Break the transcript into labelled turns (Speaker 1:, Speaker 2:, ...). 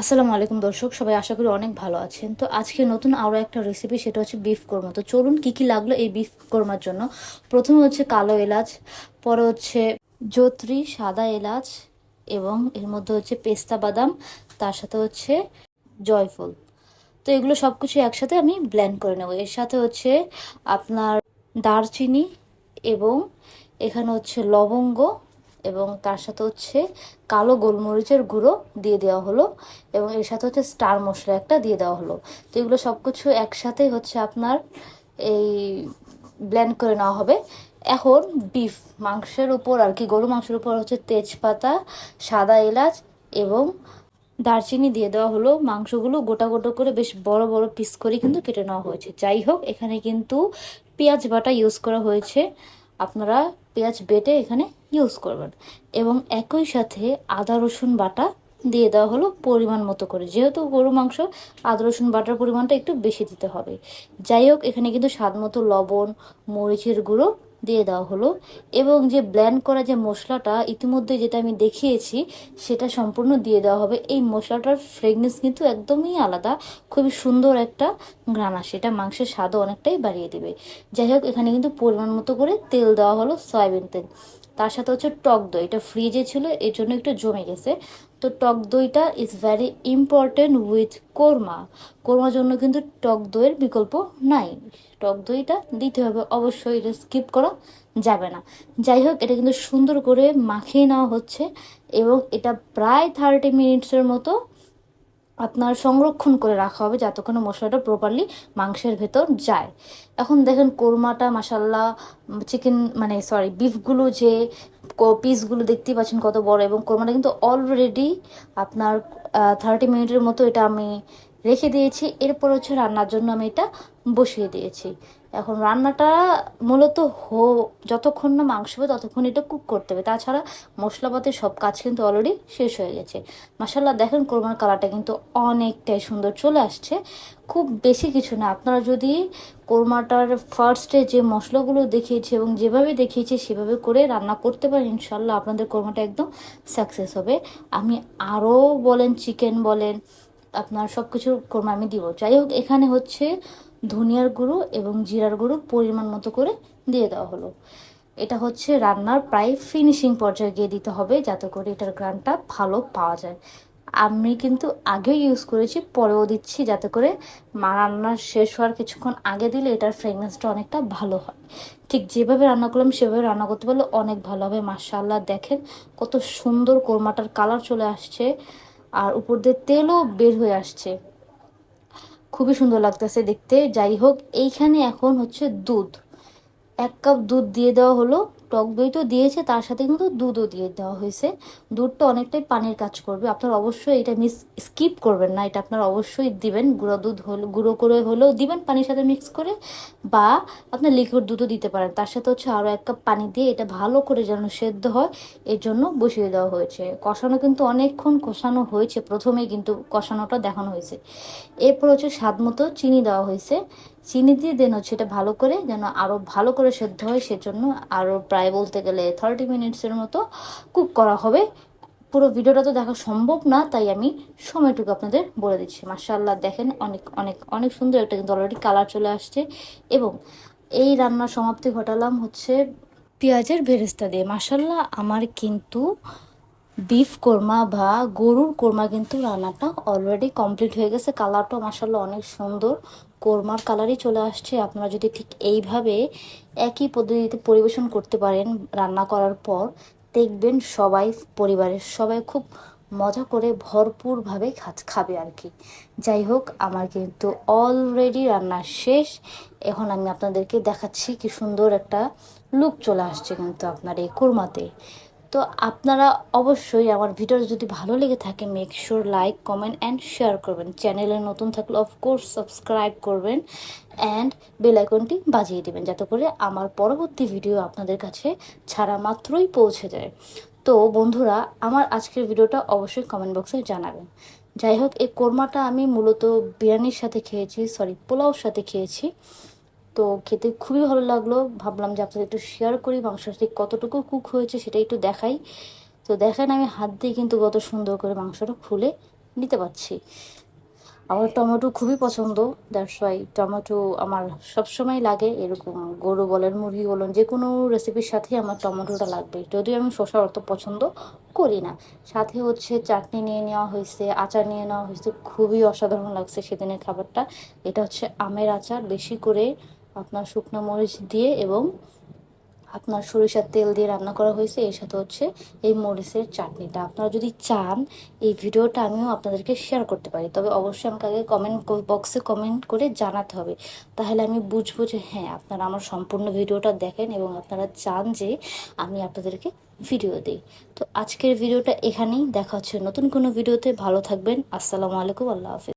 Speaker 1: আসসালামু আলাইকুম দর্শক, সবাই আশা করি অনেক ভালো আছেন। তো আজকে নতুন আরও একটা রেসিপি সেটা হচ্ছে বিফ কোরমা। তো চলুন কি কি লাগল এই বিফ কোরমার জন্য। প্রথমে হচ্ছে কালো এলাচ, পরে হচ্ছে জত্রি, সাদা এলাচ, এবং এর মধ্যে হচ্ছে পেস্তা বাদাম, তার সাথে হচ্ছে জয়ফল। তো এগুলো সব কিছু একসাথে আমি ব্ল্যান্ড করে নেব। এর সাথে হচ্ছে আপনার দারচিনি এবং এখানে হচ্ছে লবঙ্গ এবং তার সাথে হচ্ছে কালো গোলমরিচের গুঁড়ো দিয়ে দেওয়া হলো এবং এর সাথে হচ্ছে স্টার মশলা একটা দিয়ে দেওয়া হলো। তো এগুলো সব কিছু একসাথে হচ্ছে আপনার এই ব্লেন্ড করে নেওয়া হবে। এখন বিফ মাংসের উপর আর কি গরু মাংসের উপর হচ্ছে তেজপাতা, সাদা এলাচ এবং দারচিনি দিয়ে দেওয়া হলো। মাংসগুলো গোটা গোটা করে বেশ বড় বড় পিস করে কিন্তু কেটে নেওয়া হয়েছে। যাই হোক, এখানে কিন্তু পেঁয়াজ বাটা ইউজ করা হয়েছে। আপনারা পেঁয়াজ বেটে এখানে ইউজ করবেন। এবং একই সাথে আদা, রসুন বাটা দিয়ে দেওয়া হলো পরিমাণ মতো করে। যেহেতু গরু মাংস আদা, রসুন বাটার পরিমাণটা একটু বেশি দিতে হবে। যাই হোক, এখানে কিন্তু স্বাদ মতো লবণ, মরিচের গুঁড়ো দিয়ে দেওয়া হলো এবং যে ব্ল্যান্ড করা যে মশলাটা ইতিমধ্যে যেটা আমি দেখিয়েছি, সেটা সম্পূর্ণ দিয়ে দেওয়া হবে। এই মশলাটার ফ্রেগনেন্স কিন্তু একদমই আলাদা, খুবই সুন্দর একটা ঘ্রাণ আসে। এটা মাংসের স্বাদও অনেকটাই বাড়িয়ে দেবে। যাই হোক, এখানে কিন্তু পরিমাণ মতো করে তেল দেওয়া হলো, সয়াবিন তেল। তার সাথে হচ্ছে টক দই। এটা ফ্রিজে ছিল, এর জন্য একটু জমে গেছে। তো টক দইটা is very important with korma কোরমার জন্য কিন্তু টক দইয়ের বিকল্প নাই। টক দইটা দিতে হবে অবশ্যই, এটা স্কিপ করা যাবে না। যাই হোক, এটা কিন্তু সুন্দর করে মাখিয়ে নেওয়া হচ্ছে এবং এটা প্রায় থার্টি মিনিটসের মতো আপনার সংরক্ষণ করে রাখা হবে যতক্ষণ মশলাটা প্রপারলি মাংসের ভেতর যায়। এখন দেখেন কোরমাটা মাসাল্লাহ চিকেন মানে সরি বিফগুলো যে পিসগুলো দেখতেই পাচ্ছেন কত বড় এবং কোরমাটা কিন্তু অলরেডি আপনার থার্টি মিনিটের মতো এটা আমি রেখে দিয়েছি, এরপর হচ্ছে রান্নার জন্য আমি এটা বসিয়ে দিয়েছি। এখন রান্নাটা মূলত হো, যতক্ষণ না মাংস হবে ততক্ষণ এটা কুক করতে হবে। তাছাড়া মশলাপাতির সব কাজ কিন্তু অলরেডি শেষ হয়ে গেছে। মাসাল্লাহ দেখেন কোরমার কালারটা কিন্তু অনেকটাই সুন্দর চলে আসছে। খুব বেশি কিছু না, আপনারা যদি কোরমাটার ফার্স্টে যে মশলাগুলো দেখিয়েছি এবং যেভাবে দেখিয়েছি সেভাবে করে রান্না করতে পারেন ইনশাল্লাহ আপনাদের কোরমাটা একদম সাকসেস হবে। আমি আরও বলেন চিকেন বলেন আপনার সব কিছুর কোরমা আমি দিব। যাই হোক এখানে হচ্ছে ধনিয়ার গুঁড়ো এবং জিরার গুঁড়ো পরিমাণ মতো করে দিয়ে দেওয়া হলো। এটা হচ্ছে রান্নার প্রায় ফিনিশিং পর্যায়ে গিয়ে দিতে হবে যাতে করে এটার গ্রানটা ভালো পাওয়া যায়। আমি কিন্তু আগেও ইউজ করেছি, পরেও দিচ্ছি যাতে করে মা রান্নার শেষ হওয়ার কিছুক্ষণ আগে দিলে এটার ফ্রেগনেন্সটা অনেকটা ভালো হয়। ঠিক যেভাবে রান্না করলাম, সেভাবে রান্না করতে পারলে অনেক ভালো হবে। মার্শাল্লাহ দেখেন কত সুন্দর কোরমাটার কালার চলে আসছে। আর উপর দিয়ে তেলও বের হয়ে আসছে। খুবই সুন্দর লাগতেছে দেখতে। যাই হোক, এইখানে এখন হচ্ছে দুধ। এক কাপ দুধ দিয়ে দেওয়া হলো। টক দই তো দিয়েছে, তার সাথে কিন্তু দুধও দিয়ে দেওয়া হয়েছে। দুধটা অনেকটাই পানির কাজ করবে। আপনার অবশ্যই এটা মিস স্কিপ করবেন না, এটা আপনার অবশ্যই দিবেন। গুঁড়ো দুধ হলে, গুঁড়ো করে হলেও দিবেন পানির সাথে মিক্স করে, বা আপনার লিকুইড দুধও দিতে পারেন। তার সাথে হচ্ছে আরও এক কাপ পানি দিয়ে এটা ভালো করে যেন সেদ্ধ হয়, এর জন্য বসিয়ে দেওয়া হয়েছে। কষানো কিন্তু অনেকক্ষণ কষানো হয়েছে, প্রথমেই কিন্তু কষানোটা দেখানো হয়েছে। এরপর হচ্ছে স্বাদ মতো চিনি দেওয়া হয়েছে। চিনি দিয়ে দেন হচ্ছে এটা ভালো করে, যেন আরও ভালো করে সেদ্ধ হয়, সেজন্য আরও প্রায় বলতে গেলে থার্টি মিনিটসের মতো কুক করা হবে। পুরো ভিডিওটা তো দেখা সম্ভব না, তাই আমি সময়টুকু আপনাদের বলে দিচ্ছি। মার্শাল্লাহ দেখেন অনেক অনেক অনেক সুন্দর একটা কিন্তু অলরেডি কালার চলে আসছে। এবং এই রান্নার সমাপ্তি ঘটালাম হচ্ছে পেঁয়াজের ভেরেস্তা দিয়ে। মার্শাল্লাহ আমার কিন্তু বিফ কোরমা বা গরুর কোরমা কিন্তু রান্নাটা অলরেডি কমপ্লিট হয়ে গেছে। কালারটাও মাসাল্লাহ অনেক সুন্দর। কোরমার কালারই চলে আসছে। আপনারা যদি ঠিক এইভাবে একই পদ্ধতিতে পরিবেশন করতে পারেন রান্না করার পর, দেখবেন সবাই পরিবারের সবাই খুব মজা করে ভরপুরভাবে খাবে আর কি যাই হোক, আমার কিন্তু অলরেডি রান্না শেষ। এখন আমি আপনাদেরকে দেখাচ্ছি কি সুন্দর একটা লুক চলে আসছে কিন্তু আপনার এই কোরমাতে তো আপনারা অবশ্যই আমার ভিডিও যদি ভালো লেগে থাকে make sure like comment and share করবেন। চ্যানেলে নতুন থাকলে অফকোর্স সাবস্ক্রাইব করবেন অ্যান্ড বেলাইকনটি বাজিয়ে দেবেন, যাতে করে আমার পরবর্তী ভিডিও আপনাদের কাছে ছাড়া মাত্রই পৌঁছে যায়। তো বন্ধুরা, আমার আজকের ভিডিওটা অবশ্যই কমেন্ট বক্সে জানাবেন। যাই হোক, এই কোরমাটা আমি মূলত বিরিয়ানির সাথে খেয়েছি সরি পোলাওর সাথে খেয়েছি। তো খেতে খুবই ভালো লাগল। ভাবলাম যে আপনাদের একটু শেয়ার করি মাংসটা ঠিক কতটুকু কুক হয়েছে সেটা একটু দেখাই। তো দেখেন আমি হাত দিয়ে কিন্তু কত সুন্দর করে মাংসটা খুলে নিতে পারছি। আমার টমেটো খুবই পছন্দ দ্যাটস ওয়াই টমেটো আমার সবসময় লাগে, এরকম গরু বলেন, মুরগি বলেন, যে কোনো রেসিপির সাথে আমার টমেটোটা লাগবে। যদিও আমি শসা অত পছন্দ করি না। সাথে হচ্ছে চাটনি নিয়ে নেওয়া হয়েছে, আচার নিয়ে নেওয়া হয়েছে, খুবই অসাধারণ লাগছে সেদিনের খাবারটা। এটা হচ্ছে আমের আচার, বেশি করে আপনার শুকনো মরিচ দিয়ে এবং আপনার সরিষার তেল দিয়ে রান্না করা হয়েছে। এর সাথে হচ্ছে এই মরিচের চাটনিটা। আপনারা যদি চান, এই ভিডিওটা আমিও আপনাদেরকে শেয়ার করতে পারি। তবে অবশ্যই আমাকে আগে কমেন্ট বক্সে কমেন্ট করে জানাতে হবে। তাহলে আমি বুঝব যে হ্যাঁ আপনারা আমার সম্পূর্ণ ভিডিওটা দেখেন এবং আপনারা চান যে আমি আপনাদেরকে ভিডিও দিই। তো আজকের ভিডিওটা এখানেই। দেখা হচ্ছে নতুন কোনো ভিডিওতে। ভালো থাকবেন। আসসালামু আলাইকুম। আল্লাহ হাফিজ।